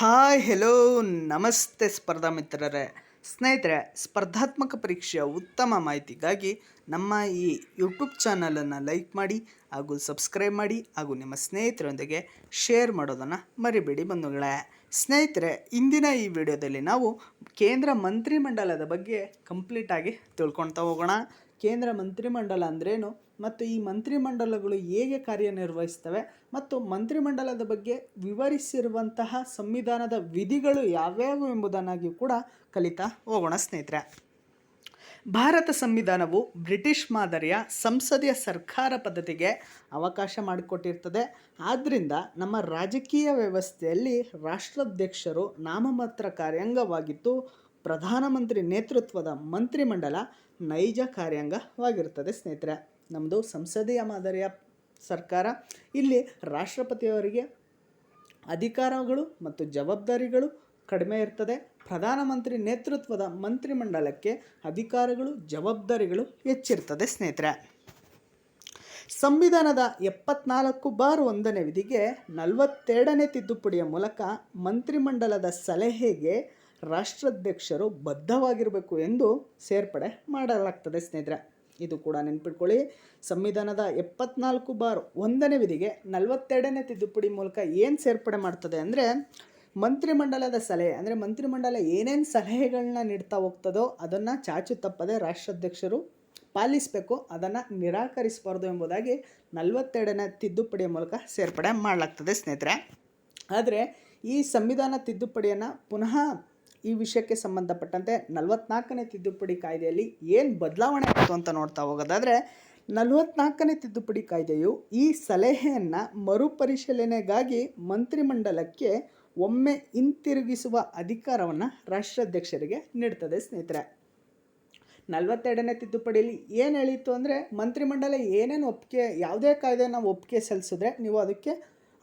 Hi hello ನಮಸ್ತೆ ಸ್ಪರ್ಧಾ ಮಿತ್ರರೇ. ಸ್ನೇಹಿತರೆ, ಸ್ಪರ್ಧಾತ್ಮಕ ಪರೀಕ್ಷೆಯ ಉತ್ತಮ ಮಾಹಿತಿಗಾಗಿ ನಮ್ಮ ಈ ಯೂಟ್ಯೂಬ್ ಚಾನಲನ್ನು ಲೈಕ್ ಮಾಡಿ ಹಾಗೂ ಸಬ್ಸ್ಕ್ರೈಬ್ ಮಾಡಿ ಹಾಗೂ ನಿಮ್ಮ ಸ್ನೇಹಿತರೊಂದಿಗೆ ಶೇರ್ ಮಾಡೋದನ್ನು ಮರಿಬೇಡಿ ಬಂಧುಗಳೇ. ಸ್ನೇಹಿತರೆ, ಇಂದಿನ ಈ ವಿಡಿಯೋದಲ್ಲಿ ನಾವು ಕೇಂದ್ರ ಮಂತ್ರಿಮಂಡಲದ ಬಗ್ಗೆ ಕಂಪ್ಲೀಟಾಗಿ ತಿಳ್ಕೊಳ್ತಾ ಹೋಗೋಣ. ಕೇಂದ್ರ ಮಂತ್ರಿಮಂಡಲ ಅಂದ್ರೇನು? ಮತ್ತು ಈ ಮಂತ್ರಿಮಂಡಲಗಳು ಹೇಗೆ ಕಾರ್ಯನಿರ್ವಹಿಸ್ತವೆ? ಮತ್ತು ಮಂತ್ರಿಮಂಡಲದ ಬಗ್ಗೆ ವಿವರಿಸಿರುವಂತಹ ಸಂವಿಧಾನದ ವಿಧಿಗಳು ಯಾವ್ಯಾವು ಎಂಬುದನ್ನಾಗಿ ಕೂಡ ಕಲಿತಾ ಹೋಗೋಣ ಸ್ನೇಹಿತರೆ. ಭಾರತ ಸಂವಿಧಾನವು ಬ್ರಿಟಿಷ್ ಮಾದರಿಯ ಸಂಸದೀಯ ಸರ್ಕಾರ ಪದ್ಧತಿಗೆ ಅವಕಾಶ ಮಾಡಿಕೊಟ್ಟಿರ್ತದೆ. ಆದ್ದರಿಂದ ನಮ್ಮ ರಾಜಕೀಯ ವ್ಯವಸ್ಥೆಯಲ್ಲಿ ರಾಷ್ಟ್ರಾಧ್ಯಕ್ಷರು ನಾಮಮಾತ್ರ ಕಾರ್ಯಾಂಗವಾಗಿದ್ದು, ಪ್ರಧಾನಮಂತ್ರಿ ನೇತೃತ್ವದ ಮಂತ್ರಿಮಂಡಲ ನೈಜ ಕಾರ್ಯಾಂಗವಾಗಿರ್ತದೆ ಸ್ನೇಹಿತರೆ. ನಮ್ಮದು ಸಂಸದೀಯ ಮಾದರಿಯ ಸರ್ಕಾರ. ಇಲ್ಲಿ ರಾಷ್ಟ್ರಪತಿಯವರಿಗೆ ಅಧಿಕಾರಗಳು ಮತ್ತು ಜವಾಬ್ದಾರಿಗಳು ಕಡಿಮೆ ಇರ್ತದೆ. ಪ್ರಧಾನಮಂತ್ರಿ ನೇತೃತ್ವದ ಮಂತ್ರಿಮಂಡಲಕ್ಕೆ ಅಧಿಕಾರಗಳು, ಜವಾಬ್ದಾರಿಗಳು ಹೆಚ್ಚಿರ್ತದೆ, ಸ್ನೇಹಿತರೆ. ಸಂವಿಧಾನದ ಎಪ್ಪತ್ನಾಲ್ಕು ಬಾರ್ ಒಂದನೇ ವಿಧಿಗೆ ನಲವತ್ತೆರಡನೇ ತಿದ್ದುಪಡಿಯ ಮೂಲಕ ಮಂತ್ರಿಮಂಡಲದ ಸಲಹೆಗೆ ರಾಷ್ಟ್ರಾಧ್ಯಕ್ಷರು ಬದ್ಧವಾಗಿರಬೇಕು ಎಂದು ಸೇರ್ಪಡೆ ಮಾಡಲಾಗ್ತದೆ ಸ್ನೇಹಿತರೆ. ಇದು ಕೂಡ ನೆನ್ಪಿಟ್ಕೊಳ್ಳಿ. ಸಂವಿಧಾನದ ಎಪ್ಪತ್ನಾಲ್ಕು ಬಾರ್ ಒಂದನೇ ವಿಧಿಗೆ ನಲವತ್ತೆರಡನೇ ತಿದ್ದುಪಡಿ ಮೂಲಕ ಏನು ಸೇರ್ಪಡೆ ಮಾಡ್ತದೆ ಅಂದರೆ, ಮಂತ್ರಿಮಂಡಲದ ಸಲಹೆ, ಅಂದರೆ ಮಂತ್ರಿಮಂಡಲ ಏನೇನು ಸಲಹೆಗಳನ್ನ ನೀಡ್ತಾ ಹೋಗ್ತದೋ ಅದನ್ನು ಚಾಚು ತಪ್ಪದೆ ರಾಷ್ಟ್ರಾಧ್ಯಕ್ಷರು ಪಾಲಿಸಬೇಕು, ಅದನ್ನು ನಿರಾಕರಿಸಬಾರ್ದು ಎಂಬುದಾಗಿ ನಲವತ್ತೆರಡನೇ ತಿದ್ದುಪಡಿಯ ಮೂಲಕ ಸೇರ್ಪಡೆ ಮಾಡಲಾಗ್ತದೆ ಸ್ನೇಹಿತರೆ. ಆದರೆ ಈ ಸಂವಿಧಾನ ತಿದ್ದುಪಡಿಯನ್ನು ಪುನಃ ಈ ವಿಷಯಕ್ಕೆ ಸಂಬಂಧಪಟ್ಟಂತೆ ನಲವತ್ನಾಲ್ಕನೇ ತಿದ್ದುಪಡಿ ಕಾಯ್ದೆಯಲ್ಲಿ ಏನು ಬದಲಾವಣೆ ಆಯಿತು ಅಂತ ನೋಡ್ತಾ ಹೋಗೋದಾದರೆ, ನಲವತ್ನಾಲ್ಕನೇ ತಿದ್ದುಪಡಿ ಕಾಯ್ದೆಯು ಈ ಸಲಹೆಯನ್ನು ಮರುಪರಿಶೀಲನೆಗಾಗಿ ಮಂತ್ರಿಮಂಡಲಕ್ಕೆ ಒಮ್ಮೆ ಹಿಂತಿರುಗಿಸುವ ಅಧಿಕಾರವನ್ನು ರಾಷ್ಟ್ರಾಧ್ಯಕ್ಷರಿಗೆ ನೀಡ್ತದೆ ಸ್ನೇಹಿತರೆ. ನಲವತ್ತೆರಡನೇ ತಿದ್ದುಪಡಿಯಲ್ಲಿ ಏನು ಹೇಳಿತ್ತು ಅಂದರೆ, ಮಂತ್ರಿಮಂಡಲ ಏನೇನು ಒಪ್ಪಿಗೆ, ಯಾವುದೇ ಕಾಯ್ದೆನ ಒಪ್ಪಿಗೆ ಸಲ್ಲಿಸಿದ್ರೆ ನೀವು ಅದಕ್ಕೆ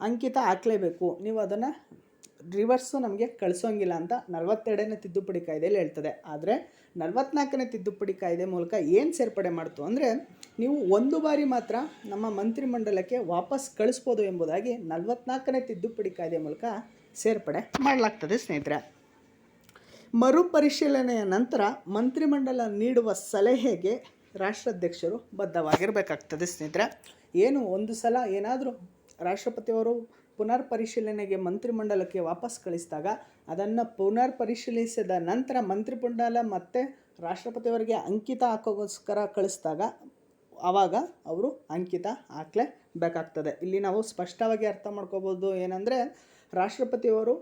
ಅಂಕಿತ ಹಾಕಲೇಬೇಕು. ನೀವು ಅದನ್ನು ರಿವರ್ಸು ನಮಗೆ ಕಳಿಸೋಂಗಿಲ್ಲ ಅಂತ ನಲವತ್ತೆರಡನೇ ತಿದ್ದುಪಡಿ ಕಾಯ್ದೆಯಲ್ಲಿ ಹೇಳ್ತದೆ. ಆದರೆ ನಲವತ್ನಾಲ್ಕನೇ ತಿದ್ದುಪಡಿ ಕಾಯ್ದೆ ಮೂಲಕ ಏನು ಸೇರ್ಪಡೆ ಮಾಡ್ತು ಅಂದರೆ ನೀವು ಒಂದು ಬಾರಿ ಮಾತ್ರ ನಮ್ಮ ಮಂತ್ರಿಮಂಡಲಕ್ಕೆ ವಾಪಸ್ ಕಳಿಸ್ಬೋದು ಎಂಬುದಾಗಿ ನಲವತ್ನಾಲ್ಕನೇ ತಿದ್ದುಪಡಿ ಕಾಯ್ದೆ ಮೂಲಕ ಸೇರ್ಪಡೆ ಮಾಡಲಾಗ್ತದೆ ಸ್ನೇಹಿತರೆ. ಮರುಪರಿಶೀಲನೆಯ ನಂತರ ಮಂತ್ರಿಮಂಡಲ ನೀಡುವ ಸಲಹೆಗೆ ರಾಷ್ಟ್ರಾಧ್ಯಕ್ಷರು ಬದ್ಧವಾಗಿರಬೇಕಾಗ್ತದೆ ಸ್ನೇಹಿತರೆ. ಏನು ಒಂದು ಸಲ ಏನಾದರೂ ರಾಷ್ಟ್ರಪತಿಯವರು ಪುನರ್ ಪರಿಶೀಲನೆಗೆ ಮಂತ್ರಿಮಂಡಲಕ್ಕೆ ವಾಪಸ್ ಕಳಿಸಿದಾಗ ಅದನ್ನು ಪುನರ್ ಪರಿಶೀಲಿಸಿದ ನಂತರ ಮಂತ್ರಿಮಂಡಲ ಮತ್ತು ರಾಷ್ಟ್ರಪತಿಯವರಿಗೆ ಅಂಕಿತ ಹಾಕೋಗೋಸ್ಕರ ಕಳಿಸಿದಾಗ ಆವಾಗ ಅವರು ಅಂಕಿತ ಹಾಕಲೇಬೇಕಾಗ್ತದೆ. ಇಲ್ಲಿ ನಾವು ಸ್ಪಷ್ಟವಾಗಿ ಅರ್ಥ ಮಾಡ್ಕೋಬೋದು ಏನಂದರೆ ರಾಷ್ಟ್ರಪತಿಯವರು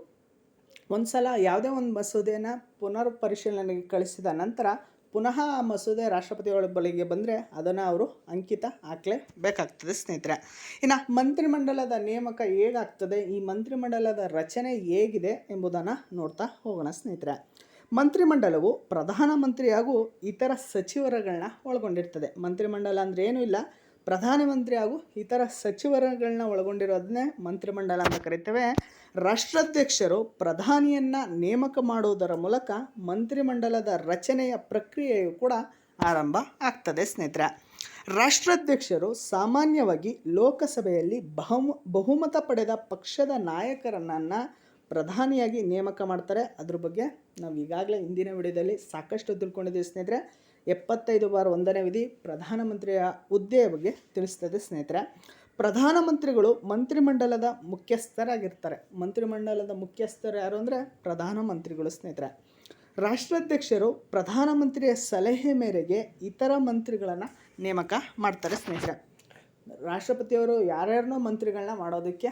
ಒಂದು ಸಲ ಯಾವುದೇ ಒಂದು ಮಸೂದೆಯನ್ನು ಪುನರ್ ಪರಿಶೀಲನೆಗೆ ಕಳಿಸಿದ ನಂತರ ಪುನಃ ಆ ಮಸೂದೆ ರಾಷ್ಟ್ರಪತಿಗಳ ಬಳಿಗೆ ಬಂದರೆ ಅದನ್ನು ಅವರು ಅಂಕಿತ ಹಾಕಲೇಬೇಕಾಗ್ತದೆ ಸ್ನೇಹಿತರೆ. ಇನ್ನು ಮಂತ್ರಿಮಂಡಲದ ನೇಮಕ ಹೇಗಾಗ್ತದೆ, ಈ ಮಂತ್ರಿಮಂಡಲದ ರಚನೆ ಹೇಗಿದೆ ಎಂಬುದನ್ನು ನೋಡ್ತಾ ಹೋಗೋಣ, ಸ್ನೇಹಿತರೆ. ಮಂತ್ರಿಮಂಡಲವು ಪ್ರಧಾನಮಂತ್ರಿ ಹಾಗೂ ಇತರ ಸಚಿವರುಗಳನ್ನ ಒಳಗೊಂಡಿರ್ತದೆ. ಮಂತ್ರಿಮಂಡಲ ಅಂದರೆ ಏನೂ ಇಲ್ಲ ಪ್ರಧಾನಮಂತ್ರಿ ಹಾಗೂ ಇತರ ಸಚಿವರುಗಳನ್ನ ಒಳಗೊಂಡಿರೋದನ್ನೇ ಮಂತ್ರಿಮಂಡಲ ಅಂತ ಕರಿತೇವೆ. ರಾಷ್ಟ್ರಾಧ್ಯಕ್ಷರು ಪ್ರಧಾನಿಯನ್ನು ನೇಮಕ ಮಾಡುವುದರ ಮೂಲಕ ಮಂತ್ರಿಮಂಡಲದ ರಚನೆಯ ಪ್ರಕ್ರಿಯೆಯು ಕೂಡ ಆರಂಭ ಆಗ್ತದೆ ಸ್ನೇಹಿತರೆ. ರಾಷ್ಟ್ರಾಧ್ಯಕ್ಷರು ಸಾಮಾನ್ಯವಾಗಿ ಲೋಕಸಭೆಯಲ್ಲಿ ಬಹುಮ, ಬಹುಮತ ಪಡೆದ ಪಕ್ಷದ ನಾಯಕರನ್ನು ಪ್ರಧಾನಿಯಾಗಿ ನೇಮಕ ಮಾಡ್ತಾರೆ. ಅದ್ರ ಬಗ್ಗೆ ನಾವು ಈಗಾಗಲೇ ಹಿಂದಿನ ವಿಡಿಯೋದಲ್ಲಿ ಸಾಕಷ್ಟು ತಿಳ್ಕೊಂಡಿದ್ದೀವಿ ಸ್ನೇಹಿತರೆ. ಎಪ್ಪತ್ತೈದು ಬಾರ್ ಒಂದನೇ ವಿಧಿ ಪ್ರಧಾನಮಂತ್ರಿಯ ಹುದ್ದೆಯ ಬಗ್ಗೆ ತಿಳಿಸ್ತದೆ ಸ್ನೇಹಿತರೆ. ಪ್ರಧಾನಮಂತ್ರಿಗಳು ಮಂತ್ರಿಮಂಡಲದ ಮುಖ್ಯಸ್ಥರಾಗಿರ್ತಾರೆ. ಮಂತ್ರಿಮಂಡಲದ ಮುಖ್ಯಸ್ಥರು ಯಾರು ಅಂದರೆ ಪ್ರಧಾನಮಂತ್ರಿಗಳು ಸ್ನೇಹಿತರೆ. ರಾಷ್ಟ್ರಾಧ್ಯಕ್ಷರು ಪ್ರಧಾನಮಂತ್ರಿಯ ಸಲಹೆ ಮೇರೆಗೆ ಇತರ ಮಂತ್ರಿಗಳನ್ನು ನೇಮಕ ಮಾಡ್ತಾರೆ ಸ್ನೇಹಿತರೆ. ರಾಷ್ಟ್ರಪತಿಯವರು ಯಾರ್ಯಾರನ್ನೋ ಮಂತ್ರಿಗಳನ್ನ ಮಾಡೋದಕ್ಕೆ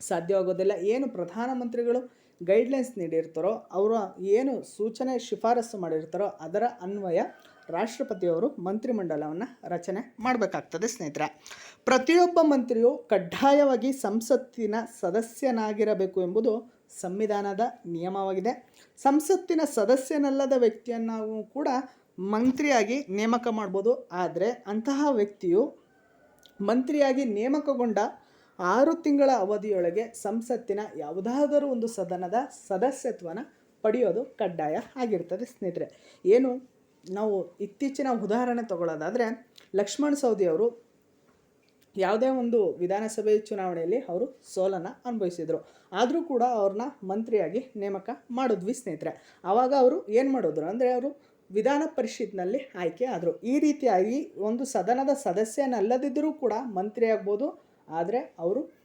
ಸಾಧ್ಯವಾಗೋದಿಲ್ಲ ಏನು ಪ್ರಧಾನಮಂತ್ರಿಗಳು ಗೈಡ್ಲೈನ್ಸ್ ನೀಡಿರ್ತಾರೋ, ಅವರು ಏನು ಸೂಚನೆ ಶಿಫಾರಸು ಮಾಡಿರ್ತಾರೋ, ಅದರ ಅನ್ವಯ ರಾಷ್ಟ್ರಪತಿಯವರು ಮಂತ್ರಿಮಂಡಲವನ್ನು ರಚನೆ ಮಾಡಬೇಕಾಗ್ತದೆ ಸ್ನೇಹಿತರೆ. ಪ್ರತಿಯೊಬ್ಬ ಮಂತ್ರಿಯು ಕಡ್ಡಾಯವಾಗಿ ಸಂಸತ್ತಿನ ಸದಸ್ಯನಾಗಿರಬೇಕು ಎಂಬುದು ಸಂವಿಧಾನದ ನಿಯಮವಾಗಿದೆ. ಸಂಸತ್ತಿನ ಸದಸ್ಯನಲ್ಲದ ವ್ಯಕ್ತಿಯನ್ನು ಕೂಡ ಮಂತ್ರಿಯಾಗಿ ನೇಮಕ ಮಾಡ್ಬೋದು. ಆದರೆ ಅಂತಹ ವ್ಯಕ್ತಿಯು ಮಂತ್ರಿಯಾಗಿ ನೇಮಕಗೊಂಡ ಆರು ತಿಂಗಳ ಅವಧಿಯೊಳಗೆ ಸಂಸತ್ತಿನ ಯಾವುದಾದರೂ ಒಂದು ಸದನದ ಸದಸ್ಯತ್ವನ ಪಡೆಯೋದು ಕಡ್ಡಾಯ ಆಗಿರ್ತದೆ ಸ್ನೇಹಿತರೆ. ಏನು? ನಾವು ಇತ್ತೀಚಿನ ಉದಾಹರಣೆ ತಗೊಳ್ಳೋದಾದರೆ, ಲಕ್ಷ್ಮಣ್ ಸವದಿ ಅವರು ಯಾವುದೇ ಒಂದು ವಿಧಾನಸಭೆ ಚುನಾವಣೆಯಲ್ಲಿ ಅವರು ಸೋಲನ್ನು ಅನುಭವಿಸಿದರು. ಆದರೂ ಕೂಡ ಅವ್ರನ್ನ ಮಂತ್ರಿಯಾಗಿ ನೇಮಕ ಮಾಡಿದ್ವಿ ಸ್ನೇಹಿತರೆ. ಆವಾಗ ಅವರು ಏನು ಮಾಡಿದ್ರು ಅಂದರೆ, ಅವರು ವಿಧಾನ ಪರಿಷತ್ನಲ್ಲಿ ಆಯ್ಕೆ ಆದರು. ಈ ರೀತಿಯಾಗಿ ಒಂದು ಸದನದ ಸದಸ್ಯನಲ್ಲದಿದ್ದರೂ ಕೂಡ ಮಂತ್ರಿ ಆಗ್ಬೋದು ಆದರೆ ಅವರು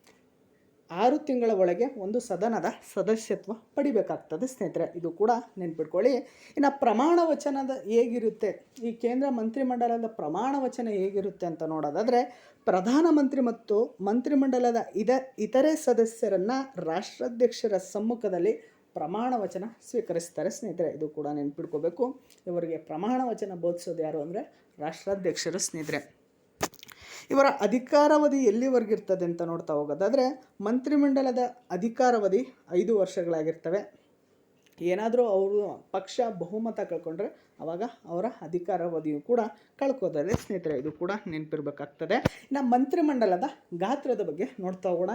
ಆರು ತಿಂಗಳ ಒಳಗೆ ಒಂದು ಸದನದ ಸದಸ್ಯತ್ವ ಪಡಿಬೇಕಾಗ್ತದೆ ಸ್ನೇಹಿತರೆ. ಇದು ಕೂಡ ನೆನ್ಪಿಟ್ಕೊಳ್ಳಿ. ಇನ್ನು ಪ್ರಮಾಣ ವಚನದ ಹೇಗಿರುತ್ತೆ? ಈ ಕೇಂದ್ರ ಮಂತ್ರಿಮಂಡಲದ ಪ್ರಮಾಣ ವಚನ ಹೇಗಿರುತ್ತೆ ಅಂತ ನೋಡೋದಾದರೆ, ಪ್ರಧಾನಮಂತ್ರಿ ಮತ್ತು ಮಂತ್ರಿಮಂಡಲದ ಇದ, ಇತರೆ ಸದಸ್ಯರನ್ನು ರಾಷ್ಟ್ರಾಧ್ಯಕ್ಷರ ಸಮ್ಮುಖದಲ್ಲಿ ಪ್ರಮಾಣ ವಚನ ಸ್ವೀಕರಿಸ್ತಾರೆ ಸ್ನೇಹಿತರೆ. ಇದು ಕೂಡ ನೆನ್ಪಿಟ್ಕೋಬೇಕು. ಇವರಿಗೆ ಪ್ರಮಾಣ ವಚನ ಬೋಧಿಸೋದು ಯಾರು ಅಂದರೆ ರಾಷ್ಟ್ರಾಧ್ಯಕ್ಷರು ಸ್ನೇಹಿತರೆ. ಇವರ ಅಧಿಕಾರಾವಧಿ ಎಲ್ಲಿವರೆಗಿರ್ತದೆ ಅಂತ ನೋಡ್ತಾ ಹೋಗೋದಾದರೆ, ಮಂತ್ರಿಮಂಡಲದ ಅಧಿಕಾರಾವಧಿ ಐದು ವರ್ಷಗಳಾಗಿರ್ತವೆ. ಏನಾದರೂ ಅವರು ಪಕ್ಷ ಬಹುಮತ ಕಳ್ಕೊಂಡ್ರೆ ಆವಾಗ ಅವರ ಅಧಿಕಾರಾವಧಿಯು ಕೂಡ ಕಳ್ಕೋತದೆ. ಸ್ನೇಹಿತರೆ, ಇದು ಕೂಡ ನೆನಪಿರ್ಬೇಕಾಗ್ತದೆ. ಇನ್ನು ಮಂತ್ರಿಮಂಡಲದ ಗಾತ್ರದ ಬಗ್ಗೆ ನೋಡ್ತಾ ಹೋಗೋಣ.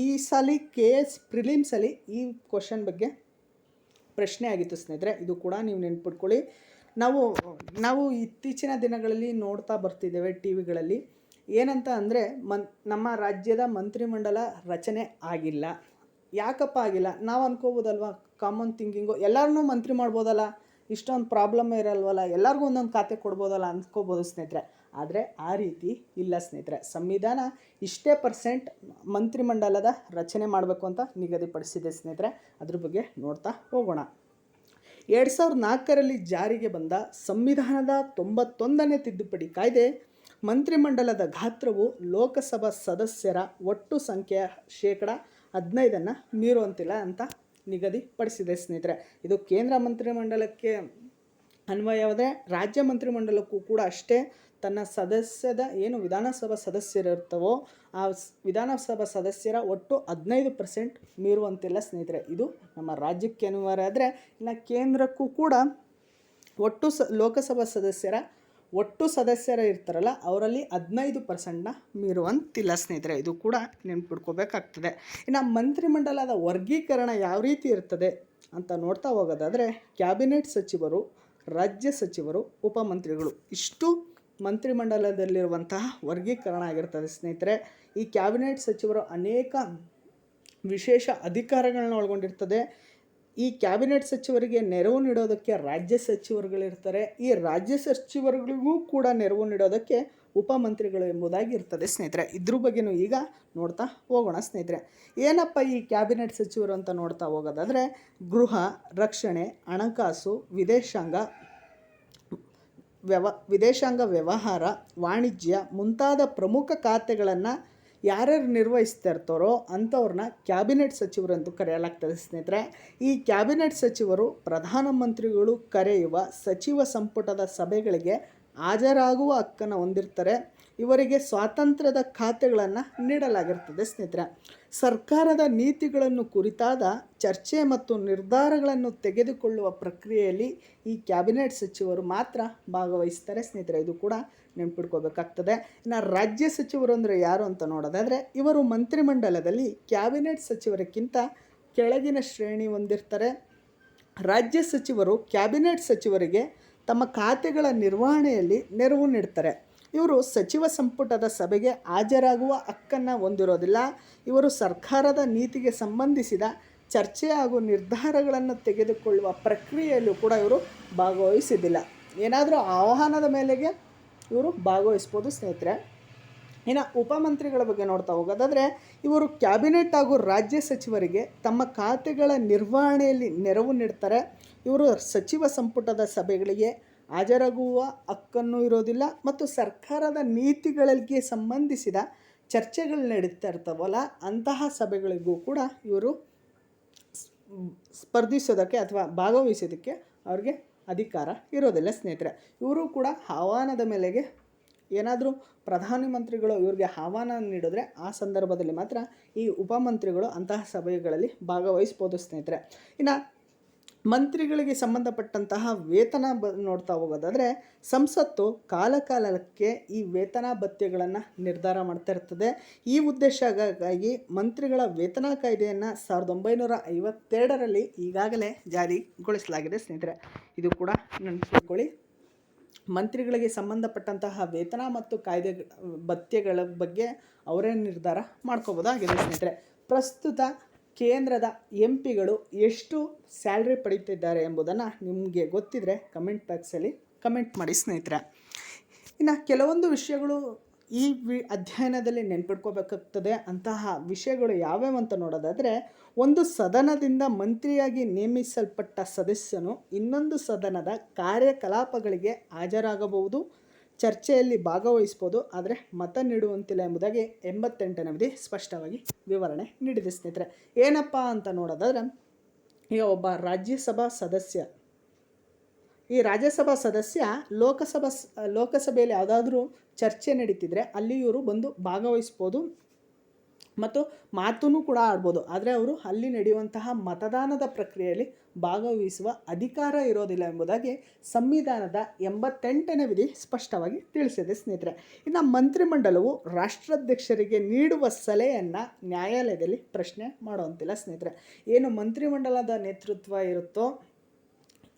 ಈ ಸಲ ಕೆ ಎಸ್ ಪ್ರಿಲಿಮ್ಸಲ್ಲಿ ಈ ಕ್ವಶನ್ ಬಗ್ಗೆ ಪ್ರಶ್ನೆ ಆಗಿತ್ತು ಸ್ನೇಹಿತರೆ. ಇದು ಕೂಡ ನೀವು ನೆನ್ಪಿಟ್ಕೊಳ್ಳಿ. ನಾವು ನಾವು ಇತ್ತೀಚಿನ ದಿನಗಳಲ್ಲಿ ನೋಡ್ತಾ ಬರ್ತಿದ್ದೇವೆ ಟಿ ವಿಗಳಲ್ಲಿ ಏನಂತ ಅಂದರೆ ಮನ್, ನಮ್ಮ ರಾಜ್ಯದ ಮಂತ್ರಿಮಂಡಲ ರಚನೆ ಆಗಿಲ್ಲ. ಯಾಕಪ್ಪ ಆಗಿಲ್ಲ? ನಾವು ಅನ್ಕೋಬೋದಲ್ವ? ಕಾಮನ್ ಥಿಂಕಿಂಗು ಎಲ್ಲರನ್ನೂ ಮಂತ್ರಿ ಮಾಡ್ಬೋದಲ್ಲ? ಇಷ್ಟೊಂದು ಪ್ರಾಬ್ಲಮ್ ಇರಲ್ವಲ್ಲ? ಎಲ್ಲರಿಗೂ ಒಂದೊಂದು ಖಾತೆ ಕೊಡ್ಬೋದಲ್ಲ ಅನ್ಕೋಬೋದು ಸ್ನೇಹಿತರೆ. ಆದರೆ ಆ ರೀತಿ ಇಲ್ಲ ಸ್ನೇಹಿತರೆ. ಸಂವಿಧಾನ ಇಷ್ಟೇ ಪರ್ಸೆಂಟ್ ಮಂತ್ರಿಮಂಡಲದ ರಚನೆ ಮಾಡಬೇಕು ಅಂತ ನಿಗದಿಪಡಿಸಿದೆ ಸ್ನೇಹಿತರೆ. ಅದ್ರ ಬಗ್ಗೆ ನೋಡ್ತಾ ಹೋಗೋಣ. ಎರಡು ಸಾವಿರದ ನಾಲ್ಕರಲ್ಲಿ ಜಾರಿಗೆ ಬಂದ ಸಂವಿಧಾನದ ತೊಂಬತ್ತೊಂದನೇ ತಿದ್ದುಪಡಿ ಕಾಯ್ದೆ ಮಂತ್ರಿಮಂಡಲದ ಗಾತ್ರವು ಲೋಕಸಭಾ ಸದಸ್ಯರ ಒಟ್ಟು ಸಂಖ್ಯೆಯ ಶೇಕಡ ಹದಿನೈದನ್ನು ಮೀರುವಂತಿಲ್ಲ ಅಂತ ನಿಗದಿಪಡಿಸಿದೆ ಸ್ನೇಹಿತರೆ. ಇದು ಕೇಂದ್ರ ಮಂತ್ರಿಮಂಡಲಕ್ಕೆ ಅನ್ವಯವಾದರೆ ರಾಜ್ಯ ಮಂತ್ರಿಮಂಡಲಕ್ಕೂ ಕೂಡ ಅಷ್ಟೇ ತನ್ನ ಸದಸ್ಯದ ಏನು ವಿಧಾನಸಭಾ ಸದಸ್ಯರಿರ್ತವೋ ಆ ವಿಧಾನಸಭಾ ಸದಸ್ಯರ ಒಟ್ಟು ಹದಿನೈದು ಪರ್ಸೆಂಟ್ ಮೀರುವಂತಿಲ್ಲ ಸ್ನೇಹಿತರೆ. ಇದು ನಮ್ಮ ರಾಜ್ಯಕ್ಕೆ ಅನಿವಾರ್ಯ ಆದರೆ ಇನ್ನು ಕೇಂದ್ರಕ್ಕೂ ಕೂಡ ಒಟ್ಟು ಸ ಲೋಕಸಭಾ ಸದಸ್ಯರ ಒಟ್ಟು ಸದಸ್ಯರ ಇರ್ತಾರಲ್ಲ, ಅವರಲ್ಲಿ ಹದಿನೈದು ಪರ್ಸೆಂಟ್ನ ಮೀರುವಂತಿಲ್ಲ ಸ್ನೇಹಿತರೆ. ಇದು ಕೂಡ ನೆನ್ಪಿಡ್ಕೋಬೇಕಾಗ್ತದೆ ಇನ್ನು ಮಂತ್ರಿಮಂಡಲದ ವರ್ಗೀಕರಣ ಯಾವ ರೀತಿ ಇರ್ತದೆ ಅಂತ ನೋಡ್ತಾ ಹೋಗೋದಾದರೆ, ಕ್ಯಾಬಿನೆಟ್ ಸಚಿವರು, ರಾಜ್ಯ ಸಚಿವರು, ಉಪಮಂತ್ರಿಗಳು ಇಷ್ಟು ಮಂತ್ರಿಮಂಡಲದಲ್ಲಿರುವಂತಹ ವರ್ಗೀಕರಣ ಆಗಿರ್ತದೆ ಸ್ನೇಹಿತರೆ. ಈ ಕ್ಯಾಬಿನೆಟ್ ಸಚಿವರು ಅನೇಕ ವಿಶೇಷ ಅಧಿಕಾರಗಳನ್ನ ಒಳಗೊಂಡಿರ್ತದೆ. ಈ ಕ್ಯಾಬಿನೆಟ್ ಸಚಿವರಿಗೆ ನೆರವು ನೀಡೋದಕ್ಕೆ ರಾಜ್ಯ ಸಚಿವರುಗಳಿರ್ತಾರೆ. ಈ ರಾಜ್ಯ ಸಚಿವರುಗಳಿಗೂ ಕೂಡ ನೆರವು ನೀಡೋದಕ್ಕೆ ಉಪಮಂತ್ರಿಗಳು ಎಂಬುದಾಗಿ ಇರ್ತದೆ ಸ್ನೇಹಿತರೆ. ಇದ್ರ ಬಗ್ಗೆನೂ ಈಗ ನೋಡ್ತಾ ಹೋಗೋಣ ಸ್ನೇಹಿತರೆ. ಏನಪ್ಪ ಈ ಕ್ಯಾಬಿನೆಟ್ ಸಚಿವರು ಅಂತ ನೋಡ್ತಾ ಹೋಗೋದಾದರೆ, ಗೃಹ, ರಕ್ಷಣೆ, ಹಣಕಾಸು, ವಿದೇಶಾಂಗ, ವ್ಯವ, ವಿದೇಶಾಂಗ ವ್ಯವಹಾರ, ವಾಣಿಜ್ಯ ಮುಂತಾದ ಪ್ರಮುಖ ಖಾತೆಗಳನ್ನು ಯಾರ್ಯಾರು ನಿರ್ವಹಿಸ್ತಾ ಇರ್ತಾರೋ ಅಂಥವ್ರನ್ನ ಕ್ಯಾಬಿನೆಟ್ ಸಚಿವರು ಎಂದು ಕರೆಯಲಾಗ್ತದೆ ಸ್ನೇಹಿತರೆ. ಈ ಕ್ಯಾಬಿನೆಟ್ ಸಚಿವರು ಪ್ರಧಾನಮಂತ್ರಿಗಳು ಕರೆಯುವ ಸಚಿವ ಸಂಪುಟದ ಸಭೆಗಳಿಗೆ ಹಾಜರಾಗುವ ಹಕ್ಕನ್ನು ಹೊಂದಿರ್ತಾರೆ. ಇವರಿಗೆ ಸ್ವಾತಂತ್ರ್ಯದ ಖಾತೆಗಳನ್ನು ನೀಡಲಾಗಿರ್ತದೆ ಸ್ನೇಹಿತರೆ. ಸರ್ಕಾರದ ನೀತಿಗಳನ್ನು ಕುರಿತಾದ ಚರ್ಚೆ ಮತ್ತು ನಿರ್ಧಾರಗಳನ್ನು ತೆಗೆದುಕೊಳ್ಳುವ ಪ್ರಕ್ರಿಯೆಯಲ್ಲಿ ಈ ಕ್ಯಾಬಿನೆಟ್ ಸಚಿವರು ಮಾತ್ರ ಭಾಗವಹಿಸ್ತಾರೆ ಸ್ನೇಹಿತರೆ. ಇದು ಕೂಡ ನೆನ್ಪಿಟ್ಕೋಬೇಕಾಗ್ತದೆ. ಇನ್ನು ರಾಜ್ಯ ಸಚಿವರು ಅಂದರೆ ಯಾರು ಅಂತ ನೋಡೋದಾದರೆ, ಇವರು ಮಂತ್ರಿಮಂಡಲದಲ್ಲಿ ಕ್ಯಾಬಿನೆಟ್ ಸಚಿವರಕ್ಕಿಂತ ಕೆಳಗಿನ ಶ್ರೇಣಿ ಹೊಂದಿರ್ತಾರೆ. ರಾಜ್ಯ ಸಚಿವರು ಕ್ಯಾಬಿನೆಟ್ ಸಚಿವರಿಗೆ ತಮ್ಮ ಖಾತೆಗಳ ನಿರ್ವಹಣೆಯಲ್ಲಿ ನೆರವು ನೀಡ್ತಾರೆ. ಇವರು ಸಚಿವ ಸಂಪುಟದ ಸಭೆಗೆ ಹಾಜರಾಗುವ ಹಕ್ಕನ್ನು ಹೊಂದಿರೋದಿಲ್ಲ. ಇವರು ಸರ್ಕಾರದ ನೀತಿಗೆ ಸಂಬಂಧಿಸಿದ ಚರ್ಚೆ ಹಾಗೂ ನಿರ್ಧಾರಗಳನ್ನು ತೆಗೆದುಕೊಳ್ಳುವ ಪ್ರಕ್ರಿಯೆಯಲ್ಲೂ ಕೂಡ ಇವರು ಭಾಗವಹಿಸಿದ್ದಿಲ್ಲ. ಏನಾದರೂ ಆಹ್ವಾನದ ಮೇಲೆಗೆ ಇವರು ಭಾಗವಹಿಸ್ಬೋದು ಸ್ನೇಹಿತರೆ. ಇನ್ನು ಉಪಮಂತ್ರಿಗಳ ಬಗ್ಗೆ ನೋಡ್ತಾ ಹೋಗೋದಾದರೆ, ಇವರು ಕ್ಯಾಬಿನೆಟ್ ಹಾಗೂ ರಾಜ್ಯ ಸಚಿವರಿಗೆ ತಮ್ಮ ಖಾತೆಗಳ ನಿರ್ವಹಣೆಯಲ್ಲಿ ನೆರವು ನೀಡ್ತಾರೆ. ಇವರು ಸಚಿವ ಸಂಪುಟದ ಸಭೆಗಳಿಗೆ ಹಾಜರಾಗುವ ಹಕ್ಕನ್ನು ಇರೋದಿಲ್ಲ ಮತ್ತು ಸರ್ಕಾರದ ನೀತಿಗಳಿಗೆ ಸಂಬಂಧಿಸಿದ ಚರ್ಚೆಗಳು ನಡೀತಾ ಇರ್ತಾವಲ್ಲ, ಅಂತಹ ಸಭೆಗಳಿಗೂ ಕೂಡ ಇವರು ಸ್ಪರ್ಧಿಸೋದಕ್ಕೆ ಅಥವಾ ಭಾಗವಹಿಸೋದಕ್ಕೆ ಅವ್ರಿಗೆ ಅಧಿಕಾರ ಇರೋದಿಲ್ಲ ಸ್ನೇಹಿತರೆ. ಇವರು ಕೂಡ ಆಹ್ವಾನದ ಮೇಲೆಗೆ ಏನಾದರೂ ಪ್ರಧಾನಮಂತ್ರಿಗಳು ಇವ್ರಿಗೆ ಆಹ್ವಾನ ನೀಡಿದ್ರೆ ಆ ಸಂದರ್ಭದಲ್ಲಿ ಮಾತ್ರ ಈ ಉಪಮಂತ್ರಿಗಳು ಅಂತಹ ಸಭೆಗಳಲ್ಲಿ ಭಾಗವಹಿಸ್ಬೋದು ಸ್ನೇಹಿತರೆ. ಇನ್ನು ಮಂತ್ರಿಗಳಿಗೆ ಸಂಬಂಧಪಟ್ಟಂತಹ ವೇತನ ಬ ನೋಡ್ತಾ ಹೋಗೋದಾದರೆ ಸಂಸತ್ತು ಕಾಲಕಾಲಕ್ಕೆ ಈ ವೇತನ ಭತ್ಯೆಗಳನ್ನು ನಿರ್ಧಾರ ಮಾಡ್ತಾ ಇರ್ತದೆ. ಈ ಉದ್ದೇಶಕ್ಕಾಗಿ ಮಂತ್ರಿಗಳ ವೇತನ ಕಾಯ್ದೆಯನ್ನು ಸಾವಿರದ ಒಂಬೈನೂರ ಐವತ್ತೆರಡರಲ್ಲಿ ಈಗಾಗಲೇ ಜಾರಿಗೊಳಿಸಲಾಗಿದೆ ಸ್ನೇಹಿತರೆ. ಇದು ಕೂಡ ನೆನಪಿಟ್ಕೊಳ್ಳಿ. ಮಂತ್ರಿಗಳಿಗೆ ಸಂಬಂಧಪಟ್ಟಂತಹ ವೇತನ ಮತ್ತು ಕಾಯ್ದೆ ಭತ್ಯೆಗಳ ಬಗ್ಗೆ ಅವರೇ ನಿರ್ಧಾರ ಮಾಡ್ಕೋಬೋದಾಗಿದೆ ಸ್ನೇಹಿತರೆ. ಪ್ರಸ್ತುತ ಕೇಂದ್ರದ ಎಂ ಪಿಗಳು ಎಷ್ಟು ಸ್ಯಾಲ್ರಿ ಪಡೀತಿದ್ದಾರೆ ಎಂಬುದನ್ನು ನಿಮಗೆ ಗೊತ್ತಿದ್ದರೆ ಕಮೆಂಟ್ ಬಾಕ್ಸಲ್ಲಿ ಕಮೆಂಟ್ ಮಾಡಿ ಸ್ನೇಹಿತರೆ. ಇನ್ನು ಕೆಲವೊಂದು ವಿಷಯಗಳು ಈ ವಿ ಅಧ್ಯಯನದಲ್ಲಿ ನೆನ್ಪಿಟ್ಕೋಬೇಕಾಗ್ತದೆ. ಅಂತಹ ವಿಷಯಗಳು ಯಾವ್ಯಾವು ಅಂತ ನೋಡೋದಾದರೆ, ಒಂದು ಸದನದಿಂದ ಮಂತ್ರಿಯಾಗಿ ನೇಮಿಸಲ್ಪಟ್ಟ ಸದಸ್ಯನು ಇನ್ನೊಂದು ಸದನದ ಕಾರ್ಯಕಲಾಪಗಳಿಗೆ ಹಾಜರಾಗಬಹುದು. ಚರ್ಚೆಯಲ್ಲಿ ಭಾಗವಹಿಸ್ಬೋದು, ಆದರೆ ಮತ ನೀಡುವಂತಿಲ್ಲ ಎಂಬುದಾಗಿ ಎಂಬತ್ತೆಂಟನೇ ವಿಧಿ ಸ್ಪಷ್ಟವಾಗಿ ವಿವರಣೆ ನೀಡಿದೆ ಸ್ನೇಹಿತರೆ. ಏನಪ್ಪ ಅಂತ ನೋಡೋದಾದ್ರೆ, ಈಗ ಒಬ್ಬ ರಾಜ್ಯಸಭಾ ಸದಸ್ಯ, ಈ ರಾಜ್ಯಸಭಾ ಸದಸ್ಯ ಲೋಕಸಭಾ ಲೋಕಸಭೆಯಲ್ಲಿ ಯಾವುದಾದ್ರೂ ಚರ್ಚೆ ನಡೀತಿದ್ರೆ ಅಲ್ಲಿ ಇವರು ಬಂದು ಭಾಗವಹಿಸ್ಬೋದು. ಮತ್ತು ಮಾತನ್ನು ಕೂಡ ಆಡ್ಬೋದು. ಆದರೆ ಅವರು ಅಲ್ಲಿ ನಡೆಯುವಂತಹ ಮತದಾನದ ಪ್ರಕ್ರಿಯೆಯಲ್ಲಿ ಭಾಗವಹಿಸುವ ಅಧಿಕಾರ ಇರೋದಿಲ್ಲ ಎಂಬುದಾಗಿ ಸಂವಿಧಾನದ ಎಂಬತ್ತೆಂಟನೇ ವಿಧಿ ಸ್ಪಷ್ಟವಾಗಿ ತಿಳಿಸಿದೆ ಸ್ನೇಹಿತರೆ. ಇನ್ನು ಮಂತ್ರಿಮಂಡಲವು ರಾಷ್ಟ್ರಾಧ್ಯಕ್ಷರಿಗೆ ನೀಡುವ ಸಲಹೆಯನ್ನು ನ್ಯಾಯಾಲಯದಲ್ಲಿ ಪ್ರಶ್ನೆ ಮಾಡುವಂತಿಲ್ಲ ಸ್ನೇಹಿತರೆ. ಏನು ಮಂತ್ರಿಮಂಡಲದ ನೇತೃತ್ವ ಇರುತ್ತೋ,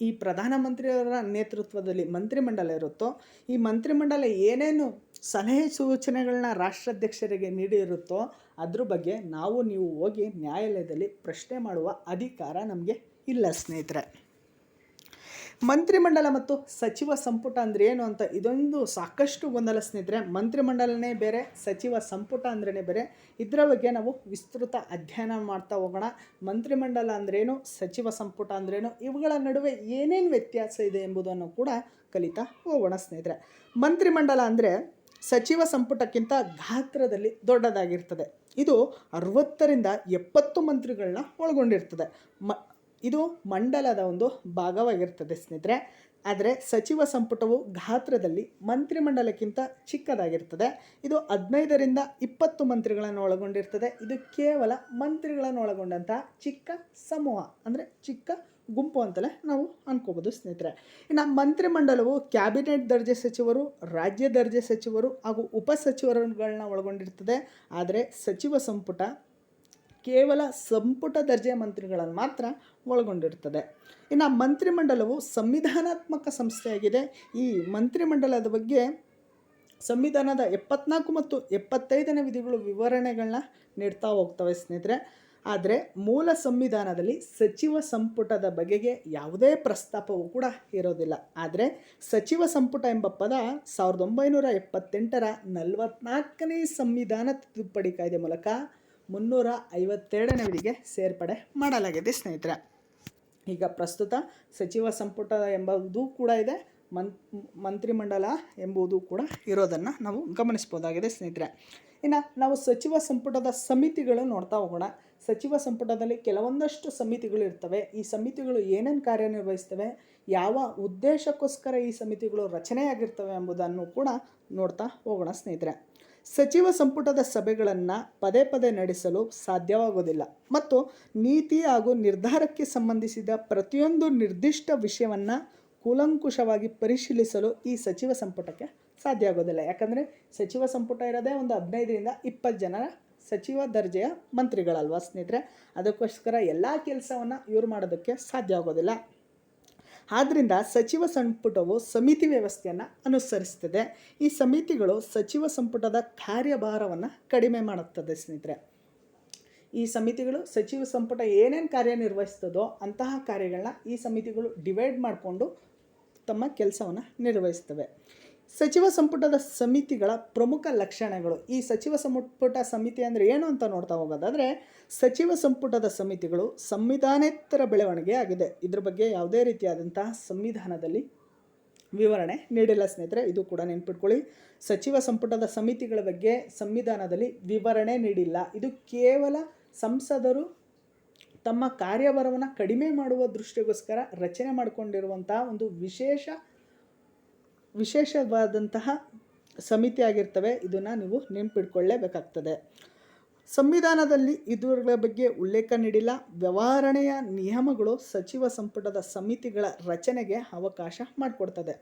ಈ ಪ್ರಧಾನಮಂತ್ರಿಯವರ ನೇತೃತ್ವದಲ್ಲಿ ಮಂತ್ರಿಮಂಡಲ ಇರುತ್ತೋ, ಈ ಮಂತ್ರಿಮಂಡಲ ಏನೇನು ಸಲಹೆ ಸೂಚನೆಗಳನ್ನ ರಾಷ್ಟ್ರಾಧ್ಯಕ್ಷರಿಗೆ ನೀಡಿರುತ್ತೋ ಅದ್ರ ಬಗ್ಗೆ ನಾವು ನೀವು ಹೋಗಿ ನ್ಯಾಯಾಲಯದಲ್ಲಿ ಪ್ರಶ್ನೆ ಮಾಡುವ ಅಧಿಕಾರ ನಮಗೆ ಇಲ್ಲ, ಸ್ನೇಹಿತರೆ. ಮಂತ್ರಿಮಂಡಲ ಮತ್ತು ಸಚಿವ ಸಂಪುಟ ಅಂದರೆ ಏನು ಅಂತ ಇದೊಂದು ಸಾಕಷ್ಟು ಗೊಂದಲ, ಸ್ನೇಹಿತರೆ. ಮಂತ್ರಿಮಂಡಲನೇ ಬೇರೆ, ಸಚಿವ ಸಂಪುಟ ಅಂದ್ರೇ ಬೇರೆ. ಇದರ ಬಗ್ಗೆ ನಾವು ವಿಸ್ತೃತ ಅಧ್ಯಯನ ಮಾಡ್ತಾ ಹೋಗೋಣ. ಮಂತ್ರಿಮಂಡಲ ಅಂದ್ರೇನು, ಸಚಿವ ಸಂಪುಟ ಅಂದ್ರೇನು, ಇವುಗಳ ನಡುವೆ ಏನೇನು ವ್ಯತ್ಯಾಸ ಇದೆ ಎಂಬುದನ್ನು ಕೂಡ ಕಲಿತಾ ಹೋಗೋಣ, ಸ್ನೇಹಿತರೆ. ಮಂತ್ರಿಮಂಡಲ ಅಂದರೆ ಸಚಿವ ಸಂಪುಟಕ್ಕಿಂತ ಗಾತ್ರದಲ್ಲಿ ದೊಡ್ಡದಾಗಿರ್ತದೆ. ಇದು ಅರವತ್ತರಿಂದ ಎಪ್ಪತ್ತು ಮಂತ್ರಿಗಳನ್ನ ಒಳಗೊಂಡಿರ್ತದೆ. ಮ, ಇದು ಮಂಡಲದ ಒಂದು ಭಾಗವಾಗಿರ್ತದೆ ಸ್ನೇಹಿತರೆ. ಆದರೆ ಸಚಿವ ಸಂಪುಟವು ಗಾತ್ರದಲ್ಲಿ ಮಂತ್ರಿಮಂಡಲಕ್ಕಿಂತ ಚಿಕ್ಕದಾಗಿರ್ತದೆ. ಇದು ಹದಿನೈದರಿಂದ ಇಪ್ಪತ್ತು ಮಂತ್ರಿಗಳನ್ನು ಒಳಗೊಂಡಿರ್ತದೆ. ಇದು ಕೇವಲ ಮಂತ್ರಿಗಳನ್ನು ಒಳಗೊಂಡಂತಹ ಚಿಕ್ಕ ಸಮೂಹ, ಅಂದರೆ ಚಿಕ್ಕ ಗುಂಪು ಅಂತಲೇ ನಾವು ಅನ್ಕೋಬೋದು ಸ್ನೇಹಿತರೆ. ಇನ್ನು ಮಂತ್ರಿಮಂಡಲವು ಕ್ಯಾಬಿನೆಟ್ ದರ್ಜೆ ಸಚಿವರು, ರಾಜ್ಯ ದರ್ಜೆ ಸಚಿವರು ಹಾಗೂ ಉಪ ಸಚಿವರುಗಳನ್ನ ಒಳಗೊಂಡಿರ್ತದೆ. ಆದರೆ ಸಚಿವ ಸಂಪುಟ ಕೇವಲ ಸಂಪುಟ ದರ್ಜೆಯ ಮಂತ್ರಿಗಳನ್ನು ಮಾತ್ರ ಒಳಗೊಂಡಿರ್ತದೆ. ಇನ್ನು ಮಂತ್ರಿಮಂಡಲವು ಸಂವಿಧಾನಾತ್ಮಕ ಸಂಸ್ಥೆಯಾಗಿದೆ. ಈ ಮಂತ್ರಿಮಂಡಲದ ಬಗ್ಗೆ ಸಂವಿಧಾನದ ಎಪ್ಪತ್ನಾಲ್ಕು ಮತ್ತು ಎಪ್ಪತ್ತೈದನೇ ವಿಧಿಗಳು ವಿವರಣೆಗಳನ್ನ ನೀಡ್ತಾ ಹೋಗ್ತವೆ ಸ್ನೇಹಿತರೆ. ಆದರೆ ಮೂಲ ಸಂವಿಧಾನದಲ್ಲಿ ಸಚಿವ ಸಂಪುಟದ ಬಗೆಗೆ ಯಾವುದೇ ಪ್ರಸ್ತಾಪವೂ ಕೂಡ ಇರೋದಿಲ್ಲ. ಆದರೆ ಸಚಿವ ಸಂಪುಟ ಎಂಬ ಪದ ಸಾವಿರದ ಒಂಬೈನೂರ ಎಪ್ಪತ್ತೆಂಟರ ನಲವತ್ನಾಲ್ಕನೇ ಸಂವಿಧಾನ ತಿದ್ದುಪಡಿ ಕಾಯ್ದೆ ಮೂಲಕ ಮುನ್ನೂರ ಐವತ್ತೆರಡನೇ ವಿಧಿಗೆ ಸೇರ್ಪಡೆ ಮಾಡಲಾಗಿದೆ ಸ್ನೇಹಿತರೆ. ಈಗ ಪ್ರಸ್ತುತ ಸಚಿವ ಸಂಪುಟ ಎಂಬುದು ಕೂಡ ಇದೆ ಮನ್ ಮಂತ್ರಿಮಂಡಲ ಎಂಬುದು ಕೂಡ ಇರೋದನ್ನು ನಾವು ಗಮನಿಸ್ಬೋದಾಗಿದೆ ಸ್ನೇಹಿತರೆ. ಇನ್ನು ನಾವು ಸಚಿವ ಸಂಪುಟದ ಸಮಿತಿಗಳು ನೋಡ್ತಾ ಹೋಗೋಣ. ಸಚಿವ ಸಂಪುಟದಲ್ಲಿ ಕೆಲವೊಂದಷ್ಟು ಸಮಿತಿಗಳು ಇರ್ತವೆ. ಈ ಸಮಿತಿಗಳು ಏನೇನು ಕಾರ್ಯನಿರ್ವಹಿಸ್ತವೆ, ಯಾವ ಉದ್ದೇಶಕ್ಕೋಸ್ಕರ ಈ ಸಮಿತಿಗಳು ರಚನೆಯಾಗಿರ್ತವೆ ಎಂಬುದನ್ನು ಕೂಡ ನೋಡ್ತಾ ಹೋಗೋಣ ಸ್ನೇಹಿತರೆ. ಸಚಿವ ಸಂಪುಟದ ಸಭೆಗಳನ್ನು ಪದೇ ಪದೇ ನಡೆಸಲು ಸಾಧ್ಯವಾಗೋದಿಲ್ಲ. ಮತ್ತು ನೀತಿ ಹಾಗೂ ನಿರ್ಧಾರಕ್ಕೆ ಸಂಬಂಧಿಸಿದ ಪ್ರತಿಯೊಂದು ನಿರ್ದಿಷ್ಟ ವಿಷಯವನ್ನು ಕೂಲಂಕುಷವಾಗಿ ಪರಿಶೀಲಿಸಲು ಈ ಸಚಿವ ಸಂಪುಟಕ್ಕೆ ಸಾಧ್ಯ ಆಗೋದಿಲ್ಲ. ಯಾಕಂದರೆ ಸಚಿವ ಸಂಪುಟ ಇರೋದೇ ಒಂದು ಹದಿನೈದರಿಂದ ಇಪ್ಪತ್ತು ಜನರ ಸಚಿವ ದರ್ಜೆಯ ಮಂತ್ರಿಗಳಲ್ವ ಸ್ನೇಹಿತರೆ? ಅದಕ್ಕೋಸ್ಕರ ಎಲ್ಲ ಕೆಲಸವನ್ನು ಇವ್ರು ಮಾಡೋದಕ್ಕೆ ಸಾಧ್ಯ ಆಗೋದಿಲ್ಲ. ಆದ್ದರಿಂದ ಸಚಿವ ಸಂಪುಟವು ಸಮಿತಿ ವ್ಯವಸ್ಥೆಯನ್ನು ಅನುಸರಿಸ್ತದೆ. ಈ ಸಮಿತಿಗಳು ಸಚಿವ ಸಂಪುಟದ ಕಾರ್ಯಭಾರವನ್ನು ಕಡಿಮೆ ಮಾಡುತ್ತದೆ ಸ್ನೇಹಿತರೆ. ಈ ಸಮಿತಿಗಳು ಸಚಿವ ಸಂಪುಟ ಏನೇನು ಕಾರ್ಯನಿರ್ವಹಿಸ್ತದೋ ಅಂತಹ ಕಾರ್ಯಗಳನ್ನ ಈ ಸಮಿತಿಗಳು ಡಿವೈಡ್ ಮಾಡಿಕೊಂಡು ತಮ್ಮ ಕೆಲಸವನ್ನು ನಿರ್ವಹಿಸ್ತವೆ. ಸಚಿವ ಸಂಪುಟದ ಸಮಿತಿಗಳ ಪ್ರಮುಖ ಲಕ್ಷಣಗಳು. ಈ ಸಚಿವ ಸಂಪುಟ ಸಮಿತಿ ಅಂದರೆ ಏನು ಅಂತ ನೋಡ್ತಾ ಹೋಗೋದಾದರೆ, ಸಚಿವ ಸಂಪುಟದ ಸಮಿತಿಗಳು ಸಂವಿಧಾನೇತರ ಬೆಳವಣಿಗೆ ಆಗಿದೆ. ಇದ್ರ ಬಗ್ಗೆ ಯಾವುದೇ ರೀತಿಯಾದಂತಹ ಸಂವಿಧಾನದಲ್ಲಿ ವಿವರಣೆ ನೀಡಿಲ್ಲ ಸ್ನೇಹಿತರೆ, ಇದು ಕೂಡ ನೆನ್ಪಿಟ್ಕೊಳ್ಳಿ. ಸಚಿವ ಸಂಪುಟದ ಸಮಿತಿಗಳ ಬಗ್ಗೆ ಸಂವಿಧಾನದಲ್ಲಿ ವಿವರಣೆ ನೀಡಿಲ್ಲ. ಇದು ಕೇವಲ ಸಂಸದರು ತಮ್ಮ ಕಾರ್ಯಭಾರವನ್ನು ಕಡಿಮೆ ಮಾಡುವ ದೃಷ್ಟಿಗೋಸ್ಕರ ರಚನೆ ಮಾಡಿಕೊಂಡಿರುವಂತಹ ಒಂದು ವಿಶೇಷ ವಿಶೇಷವಾದಂತಹ ಸಮಿತಿ ಆಗಿರ್ತವೆ, ಇದನ್ನು ನೀವು ನೆನ್ಪಿಟ್ಕೊಳ್ಳೇಬೇಕಾಗ್ತದೆ ಸಂವಿಧಾನದಲ್ಲಿ ಇದರ ಬಗ್ಗೆ ಉಲ್ಲೇಖ ನೀಡಿಲ್ಲ. ವ್ಯವಹಾರಣೆಯ ನಿಯಮಗಳು ಸಚಿವ ಸಂಪುಟದ ಸಮಿತಿಗಳ ರಚನೆಗೆ ಅವಕಾಶ ಮಾಡಿಕೊಡ್ತದೆ.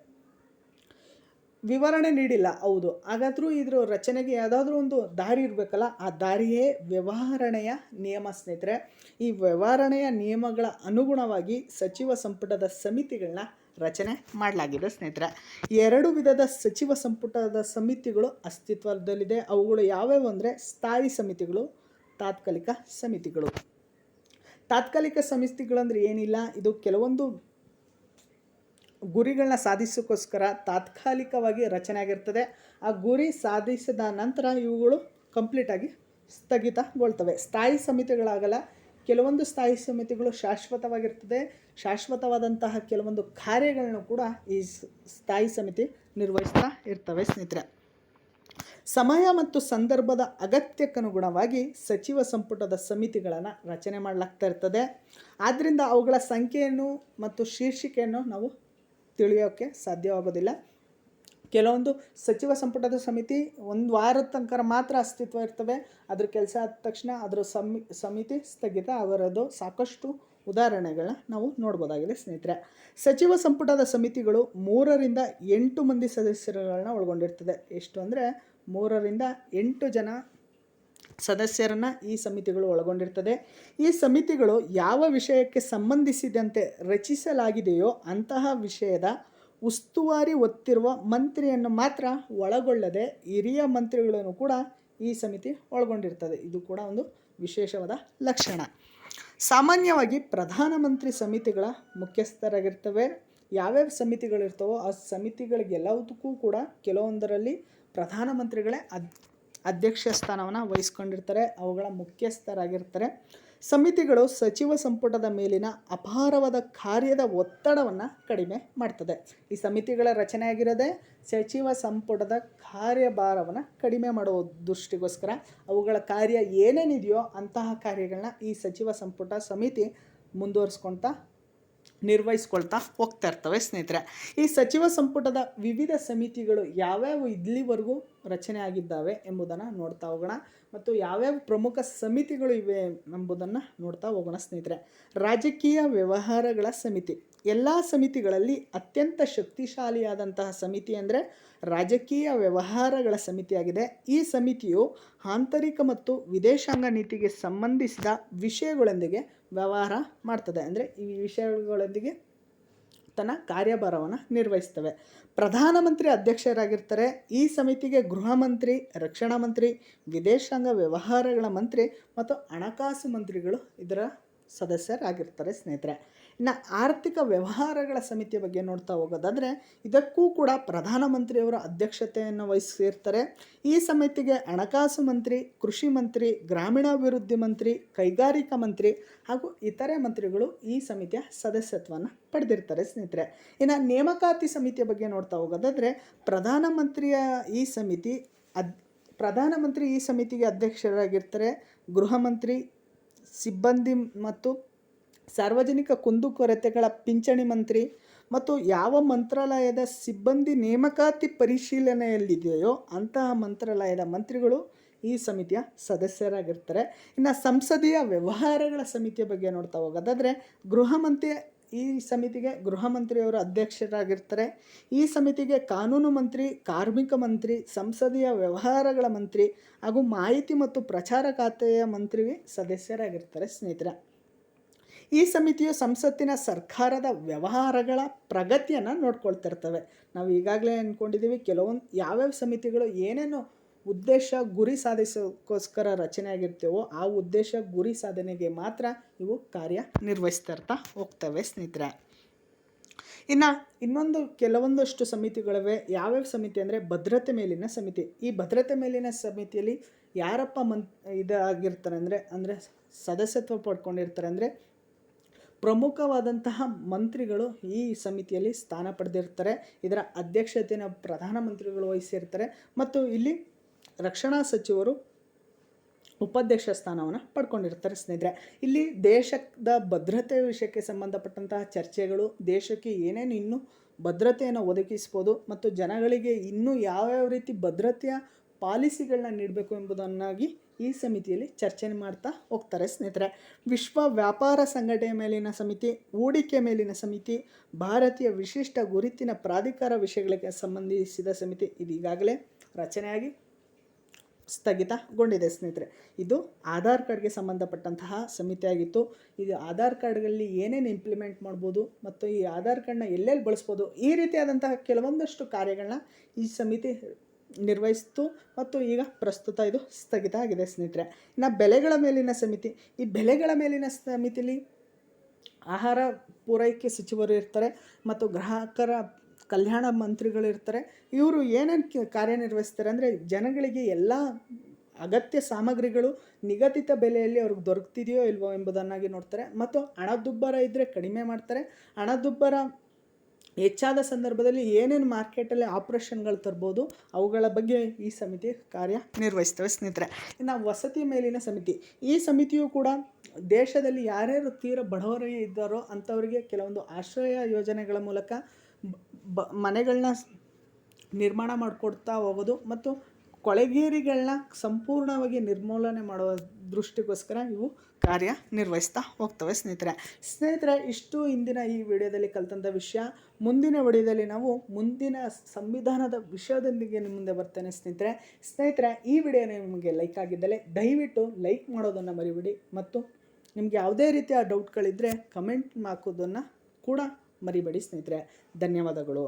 ವಿವರಣೆ ನೀಡಿಲ್ಲ, ಹೌದು. ಹಾಗಾದರೂ ಇದ್ರ ರಚನೆಗೆ ಯಾವುದಾದ್ರೂ ಒಂದು ದಾರಿ ಇರಬೇಕಲ್ಲ, ಆ ದಾರಿಯೇ ವ್ಯವಹಾರಣೆಯ ನಿಯಮ ಸ್ನೇಹಿತರೆ. ಈ ವ್ಯವಹಾರಣೆಯ ನಿಯಮಗಳ ಅನುಗುಣವಾಗಿ ಸಚಿವ ಸಂಪುಟದ ಸಮಿತಿಗಳನ್ನ ರಚನೆ ಮಾಡಲಾಗಿದೆ ಸ್ನೇಹಿತರೆ. ಎರಡು ವಿಧದ ಸಚಿವ ಸಂಪುಟದ ಸಮಿತಿಗಳು ಅಸ್ತಿತ್ವದಲ್ಲಿದೆ. ಅವುಗಳು ಯಾವ್ಯಾವು ಅಂದರೆ ಸ್ಥಾಯಿ ಸಮಿತಿಗಳು, ತಾತ್ಕಾಲಿಕ ಸಮಿತಿಗಳು. ತಾತ್ಕಾಲಿಕ ಸಮಿತಿಗಳಂದ್ರೆ ಏನಿಲ್ಲ, ಇದು ಕೆಲವೊಂದು ಗುರಿಗಳನ್ನ ಸಾಧಿಸೋಕ್ಕೋಸ್ಕರ ತಾತ್ಕಾಲಿಕವಾಗಿ ರಚನೆ ಆಗಿರ್ತದೆ. ಆ ಗುರಿ ಸಾಧಿಸಿದ ನಂತರ ಇವುಗಳು ಕಂಪ್ಲೀಟಾಗಿ ಸ್ಥಗಿತಗೊಳ್ತವೆ. ಸ್ಥಾಯಿ ಸಮಿತಿಗಳಾಗಲ್ಲ ಕೆಲವೊಂದು ಸ್ಥಾಯಿ ಸಮಿತಿಗಳು ಶಾಶ್ವತವಾಗಿರ್ತದೆ. ಶಾಶ್ವತವಾದಂತಹ ಕೆಲವೊಂದು ಕಾರ್ಯಗಳನ್ನು ಕೂಡ ಈ ಸ್ಥಾಯಿ ಸಮಿತಿ ನಿರ್ವಹಿಸ್ತಾ ಇರ್ತವೆ ಸ್ನೇಹಿತರೆ. ಸಮಯ ಮತ್ತು ಸಂದರ್ಭದ ಅಗತ್ಯಕ್ಕನುಗುಣವಾಗಿ ಸಚಿವ ಸಂಪುಟದ ಸಮಿತಿಗಳನ್ನು ರಚನೆ ಮಾಡಲಾಗ್ತಾ ಇರ್ತದೆ. ಆದ್ದರಿಂದ ಅವುಗಳ ಸಂಖ್ಯೆಯನ್ನು ಮತ್ತು ಶೀರ್ಷಿಕೆಯನ್ನು ನಾವು ತಿಳಿಯೋಕ್ಕೆ ಸಾಧ್ಯವಾಗೋದಿಲ್ಲ. ಕೆಲವೊಂದು ಸಚಿವ ಸಂಪುಟದ ಸಮಿತಿ ಒಂದು ವಾರದ ತನಕ ಮಾತ್ರ ಅಸ್ತಿತ್ವ ಇರ್ತವೆ. ಅದ್ರ ಕೆಲಸ ಆದ ತಕ್ಷಣ ಅದರ ಸಮಿ ಸಮಿತಿ ಸ್ಥಗಿತ ಅವರದು ಸಾಕಷ್ಟು ಉದಾಹರಣೆಗಳನ್ನ ನಾವು ನೋಡ್ಬೋದಾಗಿದೆ ಸ್ನೇಹಿತರೆ. ಸಚಿವ ಸಂಪುಟದ ಸಮಿತಿಗಳು ಮೂರರಿಂದ ಎಂಟು ಮಂದಿ ಸದಸ್ಯರುಗಳನ್ನ ಒಳಗೊಂಡಿರ್ತದೆ. ಎಷ್ಟು ಅಂದರೆ ಮೂರರಿಂದ ಎಂಟು ಜನ ಸದಸ್ಯರನ್ನು ಈ ಸಮಿತಿಗಳು ಒಳಗೊಂಡಿರ್ತದೆ. ಈ ಸಮಿತಿಗಳು ಯಾವ ವಿಷಯಕ್ಕೆ ಸಂಬಂಧಿಸಿದಂತೆ ರಚಿಸಲಾಗಿದೆಯೋ ಅಂತಹ ವಿಷಯದ ಉಸ್ತುವಾರಿ ಹೊತ್ತಿರುವ ಮಂತ್ರಿಯನ್ನು ಮಾತ್ರ ಒಳಗೊಳ್ಳದೆ ಹಿರಿಯ ಮಂತ್ರಿಗಳನ್ನು ಕೂಡ ಈ ಸಮಿತಿ ಒಳಗೊಂಡಿರ್ತದೆ. ಇದು ಕೂಡ ಒಂದು ವಿಶೇಷವಾದ ಲಕ್ಷಣ. ಸಾಮಾನ್ಯವಾಗಿ ಪ್ರಧಾನಮಂತ್ರಿ ಸಮಿತಿಗಳ ಮುಖ್ಯಸ್ಥರಾಗಿರ್ತವೆ. ಯಾವ್ಯಾವ ಸಮಿತಿಗಳಿರ್ತವೋ ಆ ಸಮಿತಿಗಳಿಗೆಲ್ಲದಕ್ಕೂ ಕೂಡ ಕೆಲವೊಂದರಲ್ಲಿ ಪ್ರಧಾನಮಂತ್ರಿಗಳೇ ಅದ್, ಅಧ್ಯಕ್ಷ ಸ್ಥಾನವನ್ನು ವಹಿಸ್ಕೊಂಡಿರ್ತಾರೆ. ಅವುಗಳ ಮುಖ್ಯಸ್ಥರಾಗಿರ್ತಾರೆ. ಸಮಿತಿಗಳು ಸಚಿವ ಸಂಪುಟದ ಮೇಲಿನ ಅಪಾರವಾದ ಕಾರ್ಯದ ಒತ್ತಡವನ್ನು ಕಡಿಮೆ ಮಾಡ್ತದೆ. ಈ ಸಮಿತಿಗಳ ರಚನೆ ಆಗಿರೋದೇ ಸಚಿವ ಸಂಪುಟದ ಕಾರ್ಯಭಾರವನ್ನು ಕಡಿಮೆ ಮಾಡುವ ದೃಷ್ಟಿಗೋಸ್ಕರ. ಅವುಗಳ ಕಾರ್ಯ ಏನೇನಿದೆಯೋ ಅಂತಹ ಕಾರ್ಯಗಳನ್ನ ಈ ಸಚಿವ ಸಂಪುಟ ಸಮಿತಿ ಮುಂದುವರಿಸ್ಕೊಳ್ತಾ ನಿರ್ವಹಿಸ್ಕೊಳ್ತಾ ಹೋಗ್ತಾ ಇರ್ತವೆ ಸ್ನೇಹಿತರೆ. ಈ ಸಚಿವ ಸಂಪುಟದ ವಿವಿಧ ಸಮಿತಿಗಳು ಯಾವ್ಯಾವ ಇಲ್ಲಿವರೆಗೂ ರಚನೆ ಆಗಿದ್ದಾವೆ ಎಂಬುದನ್ನು ನೋಡ್ತಾ ಹೋಗೋಣ. ಮತ್ತು ಯಾವ್ಯಾವ ಪ್ರಮುಖ ಸಮಿತಿಗಳು ಇವೆ ಎಂಬುದನ್ನು ನೋಡ್ತಾ ಹೋಗೋಣ ಸ್ನೇಹಿತರೆ. ರಾಜಕೀಯ ವ್ಯವಹಾರಗಳ ಸಮಿತಿ. ಎಲ್ಲ ಸಮಿತಿಗಳಲ್ಲಿ ಅತ್ಯಂತ ಶಕ್ತಿಶಾಲಿಯಾದಂತಹ ಸಮಿತಿ ಅಂದರೆ ರಾಜಕೀಯ ವ್ಯವಹಾರಗಳ ಸಮಿತಿಯಾಗಿದೆ. ಈ ಸಮಿತಿಯು ಆಂತರಿಕ ಮತ್ತು ವಿದೇಶಾಂಗ ನೀತಿಗೆ ಸಂಬಂಧಿಸಿದ ವಿಷಯಗಳೊಂದಿಗೆ ವ್ಯವಹಾರ ಮಾಡ್ತದೆ. ಅಂದರೆ ಈ ವಿಷಯಗಳೊಂದಿಗೆ ತನ್ನ ಕಾರ್ಯಭಾರವನ್ನು ನಿರ್ವಹಿಸ್ತವೆ. ಪ್ರಧಾನಮಂತ್ರಿ ಅಧ್ಯಕ್ಷರಾಗಿರ್ತಾರೆ. ಈ ಸಮಿತಿಗೆ ಗೃಹ ಮಂತ್ರಿ, ರಕ್ಷಣಾ ಮಂತ್ರಿ, ವಿದೇಶಾಂಗ ವ್ಯವಹಾರಗಳ ಮಂತ್ರಿ ಮತ್ತು ಹಣಕಾಸು ಮಂತ್ರಿಗಳು ಇದರ ಸದಸ್ಯರಾಗಿರ್ತಾರೆ ಸ್ನೇಹಿತರೆ. ಇನ್ನು ಆರ್ಥಿಕ ವ್ಯವಹಾರಗಳ ಸಮಿತಿಯ ಬಗ್ಗೆ ನೋಡ್ತಾ ಹೋಗೋದಾದರೆ, ಇದಕ್ಕೂ ಕೂಡ ಪ್ರಧಾನಮಂತ್ರಿಯವರ ಅಧ್ಯಕ್ಷತೆಯನ್ನು ವಹಿಸಿರ್ತಾರೆ. ಈ ಸಮಿತಿಗೆ ಹಣಕಾಸು ಮಂತ್ರಿ, ಕೃಷಿ ಮಂತ್ರಿ, ಗ್ರಾಮೀಣಾಭಿವೃದ್ಧಿ ಮಂತ್ರಿ, ಕೈಗಾರಿಕಾ ಮಂತ್ರಿ ಹಾಗೂ ಇತರೆ ಮಂತ್ರಿಗಳು ಈ ಸಮಿತಿಯ ಸದಸ್ಯತ್ವವನ್ನು ಪಡೆದಿರ್ತಾರೆ ಸ್ನೇಹಿತರೆ. ಇನ್ನು ನೇಮಕಾತಿ ಸಮಿತಿಯ ಬಗ್ಗೆ ನೋಡ್ತಾ ಹೋಗೋದಾದರೆ, ಪ್ರಧಾನಮಂತ್ರಿಯ ಈ ಸಮಿತಿ ಅದ್, ಪ್ರಧಾನಮಂತ್ರಿ ಈ ಸಮಿತಿಗೆ ಅಧ್ಯಕ್ಷರಾಗಿರ್ತಾರೆ ಗೃಹ ಮಂತ್ರಿ, ಸಿಬ್ಬಂದಿ ಮತ್ತು ಸಾರ್ವಜನಿಕ ಕುಂದುಕೊರತೆಗಳ ಪಿಂಚಣಿ ಮಂತ್ರಿ ಮತ್ತು ಯಾವ ಮಂತ್ರಾಲಯದ ಸಿಬ್ಬಂದಿ ನೇಮಕಾತಿ ಪರಿಶೀಲನೆಯಲ್ಲಿದೆಯೋ ಅಂತಹ ಮಂತ್ರಾಲಯದ ಮಂತ್ರಿಗಳು ಈ ಸಮಿತಿಯ ಸದಸ್ಯರಾಗಿರ್ತಾರೆ. ಇನ್ನು ಸಂಸದೀಯ ವ್ಯವಹಾರಗಳ ಸಮಿತಿಯ ಬಗ್ಗೆ ನೋಡ್ತಾ ಹೋಗೋದಾದರೆ ಗೃಹ ಮಂತ್ರಿ ಈ ಸಮಿತಿಗೆ ಗೃಹ ಮಂತ್ರಿಯವರು ಅಧ್ಯಕ್ಷರಾಗಿರ್ತಾರೆ. ಈ ಸಮಿತಿಗೆ ಕಾನೂನು ಮಂತ್ರಿ, ಕಾರ್ಮಿಕ ಮಂತ್ರಿ, ಸಂಸದೀಯ ವ್ಯವಹಾರಗಳ ಮಂತ್ರಿ ಹಾಗೂ ಮಾಹಿತಿ ಮತ್ತು ಪ್ರಚಾರ ಖಾತೆಯ ಮಂತ್ರಿ ಸದಸ್ಯರಾಗಿರ್ತಾರೆ ಸ್ನೇಹಿತರೆ. ಈ ಸಮಿತಿಯು ಸಂಸತ್ತಿನ ಸರ್ಕಾರದ ವ್ಯವಹಾರಗಳ ಪ್ರಗತಿಯನ್ನು ನೋಡ್ಕೊಳ್ತಿರ್ತವೆ. ನಾವು ಈಗಾಗಲೇ ಅಂದ್ಕೊಂಡಿದ್ದೀವಿ ಕೆಲವೊಂದು ಯಾವ್ಯಾವ ಸಮಿತಿಗಳು ಏನೇನು ಉದ್ದೇಶ ಗುರಿ ಸಾಧಿಸೋಕ್ಕೋಸ್ಕರ ರಚನೆ ಆಗಿರ್ತೇವೋ ಆ ಉದ್ದೇಶ ಗುರಿ ಸಾಧನೆಗೆ ಮಾತ್ರ ಇವು ಕಾರ್ಯ ನಿರ್ವಹಿಸ್ತಾ ಇರ್ತಾ ಹೋಗ್ತವೆ ಸ್ನೇಹಿತರೆ. ಇನ್ನು ಇನ್ನೊಂದು ಕೆಲವೊಂದಷ್ಟು ಸಮಿತಿಗಳಿವೆ. ಯಾವ್ಯಾವ ಸಮಿತಿ ಅಂದರೆ ಭದ್ರತೆ ಮೇಲಿನ ಸಮಿತಿ. ಈ ಭದ್ರತೆ ಮೇಲಿನ ಸಮಿತಿಯಲ್ಲಿ ಯಾರಪ್ಪ ಮನ್ ಇದಾಗಿರ್ತಾರೆ ಅಂದರೆ ಅಂದರೆ ಸದಸ್ಯತ್ವ ಪಡ್ಕೊಂಡಿರ್ತಾರೆ ಅಂದರೆ ಪ್ರಮುಖವಾದಂತಹ ಮಂತ್ರಿಗಳು ಈ ಸಮಿತಿಯಲ್ಲಿ ಸ್ಥಾನ ಪಡೆದಿರ್ತಾರೆ. ಇದರ ಅಧ್ಯಕ್ಷತೆಯನ್ನು ಪ್ರಧಾನಮಂತ್ರಿಗಳು ವಹಿಸಿರ್ತಾರೆ. ಮತ್ತು ಇಲ್ಲಿ ರಕ್ಷಣಾ ಸಚಿವರು ಉಪಾಧ್ಯಕ್ಷ ಸ್ಥಾನವನ್ನು ಪಡ್ಕೊಂಡಿರ್ತಾರೆ ಸ್ನೇಹಿತರೆ. ಇಲ್ಲಿ ದೇಶದ ಭದ್ರತೆ ವಿಷಯಕ್ಕೆ ಸಂಬಂಧಪಟ್ಟಂತಹ ಚರ್ಚೆಗಳು, ದೇಶಕ್ಕೆ ಏನೇನು ಇನ್ನೂ ಭದ್ರತೆಯನ್ನು ಒದಗಿಸ್ಬೋದು ಮತ್ತು ಜನಗಳಿಗೆ ಇನ್ನೂ ಯಾವ್ಯಾವ ರೀತಿ ಭದ್ರತೆಯ ಪಾಲಿಸಿಗಳನ್ನ ನೀಡಬೇಕು ಎಂಬುದನ್ನಾಗಿ ಈ ಸಮಿತಿಯಲ್ಲಿ ಚರ್ಚೆ ಮಾಡ್ತಾ ಹೋಗ್ತಾರೆ ಸ್ನೇಹಿತರೆ. ವಿಶ್ವ ವ್ಯಾಪಾರ ಸಂಘಟನೆ ಮೇಲಿನ ಸಮಿತಿ, ಹೂಡಿಕೆ ಮೇಲಿನ ಸಮಿತಿ, ಭಾರತೀಯ ವಿಶಿಷ್ಟ ಗುರುತಿನ ಪ್ರಾಧಿಕಾರ ವಿಷಯಗಳಿಗೆ ಸಂಬಂಧಿಸಿದ ಸಮಿತಿ ಇದು ಈಗಾಗಲೇ ರಚನೆಯಾಗಿ ಸ್ಥಗಿತಗೊಂಡಿದೆ ಸ್ನೇಹಿತರೆ. ಇದು ಆಧಾರ್ ಕಾರ್ಡ್ಗೆ ಸಂಬಂಧಪಟ್ಟಂತಹ ಸಮಿತಿಯಾಗಿತ್ತು. ಇದು ಆಧಾರ್ ಕಾರ್ಡ್ಗಳಲ್ಲಿ ಏನೇನು ಇಂಪ್ಲಿಮೆಂಟ್ ಮಾಡ್ಬೋದು ಮತ್ತು ಈ ಆಧಾರ್ ಕಾರ್ಡ್ನ ಎಲ್ಲೆಲ್ಲಿ ಬಳಸ್ಬೋದು ಈ ರೀತಿಯಾದಂತಹ ಕೆಲವೊಂದಷ್ಟು ಕಾರ್ಯಗಳನ್ನ ಈ ಸಮಿತಿ ನಿರ್ವಹಿಸ್ತು ಮತ್ತು ಈಗ ಪ್ರಸ್ತುತ ಇದು ಸ್ಥಗಿತ ಆಗಿದೆ, ಸ್ನೇಹಿತರೆ. ಇನ್ನು ಬೆಲೆಗಳ ಮೇಲಿನ ಸಮಿತಿ, ಈ ಬೆಲೆಗಳ ಮೇಲಿನ ಸಮಿತಿಲಿ ಆಹಾರ ಪೂರೈಕೆ ಸಚಿವರು ಇರ್ತಾರೆ ಮತ್ತು ಗ್ರಾಹಕರ ಕಲ್ಯಾಣ ಮಂತ್ರಿಗಳು ಇರ್ತಾರೆ. ಇವರು ಏನೇನು ಕಾರ್ಯನಿರ್ವಹಿಸ್ತಾರೆ ಅಂದರೆ ಜನಗಳಿಗೆ ಎಲ್ಲ ಅಗತ್ಯ ಸಾಮಗ್ರಿಗಳು ನಿಗದಿತ ಬೆಲೆಯಲ್ಲಿ ಅವ್ರಿಗೆ ದೊರಕ್ತಿದೆಯೋ ಇಲ್ವೋ ಎಂಬುದನ್ನಾಗಿ ನೋಡ್ತಾರೆ. ಮತ್ತು ಹಣದುಬ್ಬರ ಇದ್ದರೆ ಕಡಿಮೆ ಮಾಡ್ತಾರೆ. ಹಣದುಬ್ಬರ ಹೆಚ್ಚಾದ ಸಂದರ್ಭದಲ್ಲಿ ಏನೇನು ಮಾರ್ಕೆಟಲ್ಲಿ ಆಪ್ರೇಷನ್ಗಳು ತರ್ಬೋದು, ಅವುಗಳ ಬಗ್ಗೆ ಈ ಸಮಿತಿ ಕಾರ್ಯ ನಿರ್ವಹಿಸ್ತವೆ ಸ್ನೇಹಿತರೆ. ಇನ್ನು ವಸತಿ ಮೇಲಿನ ಸಮಿತಿ. ಈ ಸಮಿತಿಯು ಕೂಡ ದೇಶದಲ್ಲಿ ಯಾರ್ಯಾರು ತೀರ ಬಡವರೇ ಇದ್ದಾರೋ ಅಂಥವರಿಗೆ ಕೆಲವೊಂದು ಆಶ್ರಯ ಯೋಜನೆಗಳ ಮೂಲಕ ಬ ಮನೆಗಳನ್ನ ನಿರ್ಮಾಣ ಮಾಡಿಕೊಡ್ತಾ ಹೋಗೋದು ಮತ್ತು ಕೊಳೆಗೇರಿಗಳನ್ನ ಸಂಪೂರ್ಣವಾಗಿ ನಿರ್ಮೂಲನೆ ಮಾಡುವ ದೃಷ್ಟಿಗೋಸ್ಕರ ಇವು ಕಾರ್ಯ ನಿರ್ವಹಿಸ್ತಾ ಹೋಗ್ತವೆ ಸ್ನೇಹಿತರೆ. ಸ್ನೇಹಿತರೆ, ಇಷ್ಟು ಇಂದಿನ ಈ ವಿಡಿಯೋದಲ್ಲಿ ಕಲಿತಂಥ ವಿಷಯ. ಮುಂದಿನ ವಿಡಿಯೋದಲ್ಲಿ ನಾವು ಮುಂದಿನ ಸಂವಿಧಾನದ ವಿಷಯದೊಂದಿಗೆ ನಿಮ್ಮ ಮುಂದೆ ಬರ್ತೇನೆ ಸ್ನೇಹಿತರೆ. ಸ್ನೇಹಿತರೆ, ಈ ವಿಡಿಯೋ ನಿಮಗೆ ಲೈಕ್ ಆಗಿದ್ದಲ್ಲಿ ದಯವಿಟ್ಟು ಲೈಕ್ ಮಾಡೋದನ್ನು ಮರಿಬಿಡಿ ಮತ್ತು ನಿಮಗೆ ಯಾವುದೇ ರೀತಿಯ ಡೌಟ್ಗಳಿದ್ದರೆ ಕಮೆಂಟ್ ಹಾಕೋದನ್ನು ಕೂಡ ಮರಿಬೇಡಿ ಸ್ನೇಹಿತರೆ. ಧನ್ಯವಾದಗಳು.